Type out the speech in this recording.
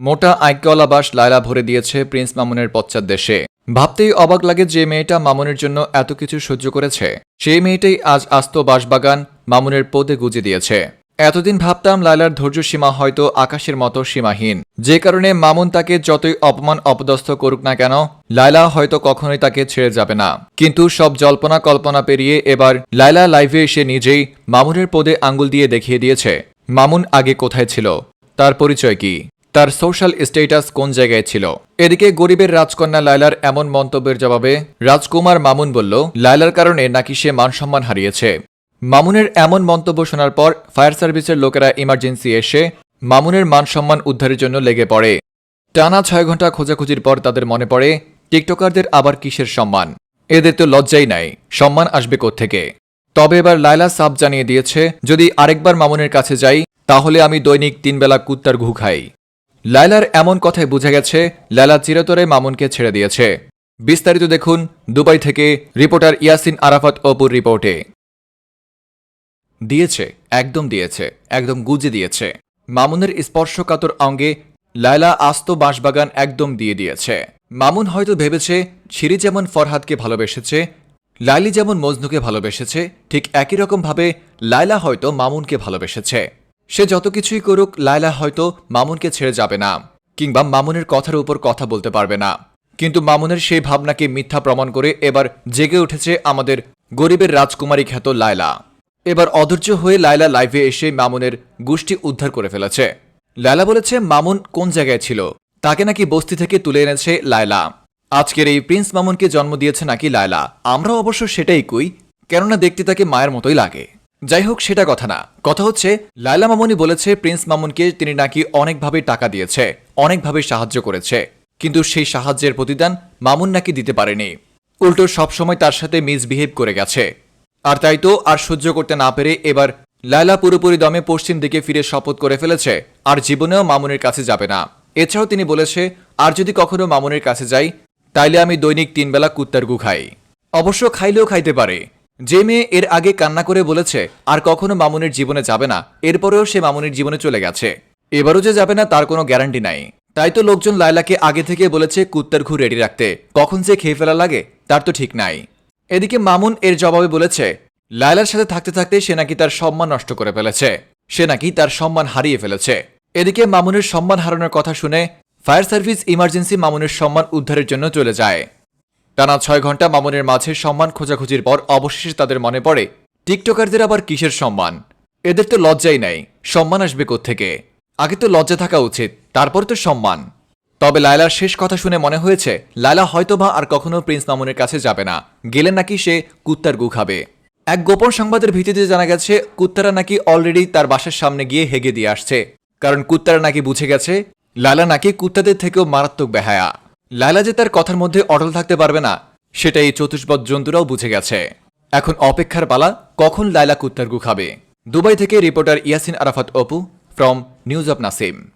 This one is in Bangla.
মোটা আইকওয়ালা বাস লায়লা ভরে দিয়েছে প্রিন্স মামুনের পশ্চাৎ দেশে। ভাবতেই অবাক লাগে যে মেয়েটা মামুনের জন্য এত কিছু সহ্য করেছে। সেই মেয়েটাই আজ আস্ত বাসবাগান মামুনের পদে গুজে দিয়েছে। এতদিন ভাবতাম লায়লার ধৈর্য সীমা হয়তো আকাশের মতো সীমাহীন। যে কারণে মামুন তাকে যতই অপমান অপদস্থ করুক না কেন, লায়লা হয়তো কখনোই তাকে ছেড়ে যাবে না। কিন্তু সব জল্পনা কল্পনা পেরিয়ে এবার লায়লা লাইভে এসে নিজেই মামুনের পদে আঙ্গুল দিয়ে দেখিয়ে দিয়েছে, মামুন আগে কোথায় ছিল? তার পরিচয় কি? তার সোশ্যাল স্টেটাস কোন জায়গায় ছিল? এদিকে গরিবের রাজকন্যা লায়লার এমন মন্তব্যের জবাবে রাজকুমার মামুন বলল, লায়লার কারণে নাকি সে মানসম্মান হারিয়েছে। মামুনের এমন মন্তব্য শোনার পর ফায়ার সার্ভিসের লোকেরা ইমার্জেন্সি এসে মামুনের মানসম্মান উদ্ধারের জন্য লেগে পড়ে। টানা ছয় ঘণ্টা খোঁজাখুঁজির পর তাদের মনে পড়ে, টিকটকারদের আবার কিসের সম্মান? এদের তো লজ্জাই নাই, সম্মান আসবে থেকে তবে এবার লায়লা সাব জানিয়ে দিয়েছে, যদি আরেকবার মামুনের কাছে যাই, তাহলে আমি দৈনিক তিনবেলা কুত্তার ঘু খাই। লায়লার এমন কথায় বোঝা গেছে, লায়লা চিরতরে মামুনকে ছেড়ে দিয়েছে। বিস্তারিত দেখুন দুবাই থেকে রিপোর্টার ইয়াসিন আরাফাত অপুর রিপোর্টে। দিয়েছে, একদম দিয়েছে, একদম গুজে দিয়েছে। মামুনের স্পর্শকাতর অঙ্গে লায়লা আস্ত বাঁশবাগান একদম দিয়ে দিয়েছে। মামুন হয়তো ভেবেছে, শিরি যেমন ফরহাদকে ভালোবেসেছে লাইলি যেমন মজনুকে ভালোবেসেছে, ঠিক একই রকমভাবে লায়লা হয়তো মামুনকে ভালোবেসেছে। সে যত কিছুই করুক, লায়লা হয়তো মামুনকে ছেড়ে যাবে না, কিংবা মামুনের কথার উপর কথা বলতে পারবে না। কিন্তু মামুনের সেই ভাবনাকে মিথ্যা প্রমাণ করে এবার জেগে উঠেছে আমাদের গরিবের রাজকুমারী খ্যাত লায়লা। এবার অধৈর্য হয়ে লায়লা লাইভে এসে মামুনের গোষ্ঠী উদ্ধার করে ফেলেছে। লায়লা বলেছে, মামুন কোন জায়গায় ছিল? তাকে নাকি বস্তি থেকে তুলে এনেছে লায়লা। আজকের এই প্রিন্স মামুনকে জন্ম দিয়েছে নাকি লায়লা? আমরা অবশ্য সেটাই কই, কেননা দেখতে তাকে মায়ের মতোই লাগে। যাই হোক সেটা কথা না। কথা হচ্ছে, লায়লা মামুনি বলেছে, প্রিন্স মামুনকে তিনি নাকি অনেকভাবে টাকা দিয়েছে, অনেকভাবে সাহায্য করেছে। কিন্তু সেই সাহায্যের প্রতিদান মামুন নাকি দিতে পারেনি। উল্টো সবসময় তার সাথে মিসবিহেভ করে গেছে। আর তাই তো আর সহ্য করতে না পেরে এবার লায়লা পুরোপুরি দমে পশ্চিম দিকে ফিরে শপথ করে ফেলেছে, আর জীবনেও মামুনের কাছে যাবে না। এছাড়াও তিনি বলেছে, আর যদি কখনো মামুনের কাছে যাই, তাইলে আমি দৈনিক তিনবেলা কুত্তার গু খাই। অবশ্য খাইলেও খাইতে পারে। যে মেয়ে এর আগে কান্না করে বলেছে, আর কখনো মামুনের জীবনে যাবে না, এরপরেও সে মামুনের জীবনে চলে গেছে। এবারও যে যাবে না, তার কোনো গ্যারান্টি নাই। তাই তো লোকজন লায়লাকে আগে থেকে বলেছে কুত্তার ঘু রেডি রাখতে। কখন যে খেয়ে ফেলা লাগে, তার তো ঠিক নাই। এদিকে মামুন এর জবাবে বলেছে, লায়লার সাথে থাকতে থাকতে সে নাকি তার সম্মান নষ্ট করে ফেলেছে। সে নাকি তার সম্মান হারিয়ে ফেলেছে। এদিকে মামুনের সম্মান হারানোর কথা শুনে ফায়ার সার্ভিস ইমার্জেন্সি মামুনের সম্মান উদ্ধারের জন্য চলে যায়। টানা ছয় ঘণ্টা মামুনের মাঝে সম্মান খোঁজাখুঁজির পর অবশেষে তাদের মনে পড়ে, টিকটকারদের আবার কিসের সম্মান? এদের তো লজ্জাই নাই, সম্মান আসবে থেকে আগে তো লজ্জা থাকা উচিত, তারপর তো সম্মান। তবে লায়লার শেষ কথা শুনে মনে হয়েছে, লায়লা হয়তোবা আর কখনো প্রিন্স মামুনের কাছে যাবে না, গেলে নাকি সে কুত্তার গু খাবে। এক গোপন সংবাদের ভিত্তিতে জানা গেছে, কুত্তারা নাকি অলরেডি তার বাসার সামনে গিয়ে হেগে দিয়ে আসছে। কারণ কুত্তারা নাকি বুঝে গেছে, লায়লা নাকি কুত্তাদের থেকেও মারাত্মক বেহায়া। লায়লা যে তার কথার মধ্যে অটল থাকতে পারবে না সেটা এই চতুষ্পদ জন্তুরাও বুঝে গেছে। এখন অপেক্ষার পালা, কখন লায়লা কুত্তার গু খাবে? দুবাই থেকে reporter Yasin Arafat Opu, from news of Nasim.